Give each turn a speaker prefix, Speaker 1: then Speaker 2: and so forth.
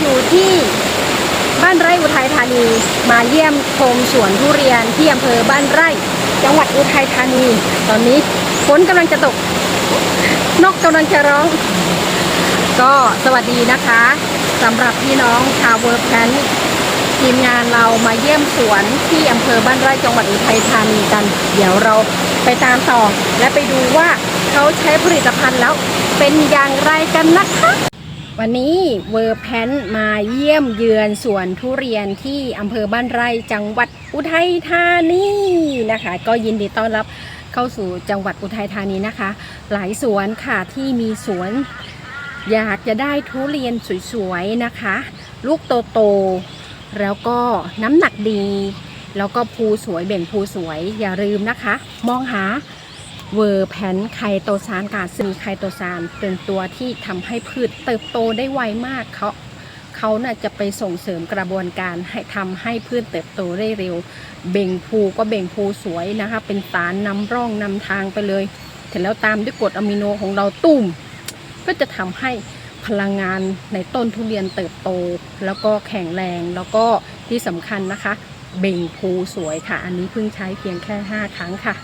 Speaker 1: อยู่ที่บ้านไร่อุทัยธานี มาเยี่ยมชมสวนทุเรียนที่อำเภอบ้านไร่ จังหวัดอุทัยธานี ตอนนี้ฝนกำลังจะตก นกกำลังจะร้อง ก็สวัสดีนะคะสำหรับพี่น้องชาวเวิร์กแพนทีมงานเรามาเยี่ยมสวนที่อำเภอบ้านไร่จังหวัดอุทัยธานีกัน เดี๋ยวเราไปตามต่อ และไปดูว่าเขาใช้ผลิตภัณฑ์แล้วเป็นอย่างไรกันนะคะ วันนี้เวอร์แพนมาเยี่ยมเยือนสวนทุเรียนที่อำเภอบ้านไร่จังหวัดอุทัยธานีนะคะ ก็ยินดีต้อนรับเข้าสู่จังหวัดอุทัยธานีนะคะ หลายสวนค่ะที่มีสวน อยากจะได้ทุเรียนสวยๆนะคะ ลูกโตๆแล้วก็น้ำหนักดี แล้วก็ภูสวยเบ่งภูสวยอย่าลืมนะคะ มองหา เวอร์แพนไคโตซานกาซึ่งไคโตซานเป็นตัวที่ทำให้พืชเติบโตได้ไวมากเขาเขาน่ะจะไปส่งเสริมกระบวนการให้ทำให้พืชเติบโตได้เร็ว เบ่งภูก็เบ่งภูสวยนะคะ เป็นสารนำร่องนำทางไปเลยเสร็จแล้วตามด้วยกรดอะมิโนของเราตุ่ม ก็จะทำให้พลังงานในต้นทุเรียนเติบโต แล้วก็แข็งแรงแล้วก็ที่สำคัญนะคะ เบ่งภูสวยค่ะ อันนี้เพิ่งใช้เพียงแค่ 5 ครั้งค่ะ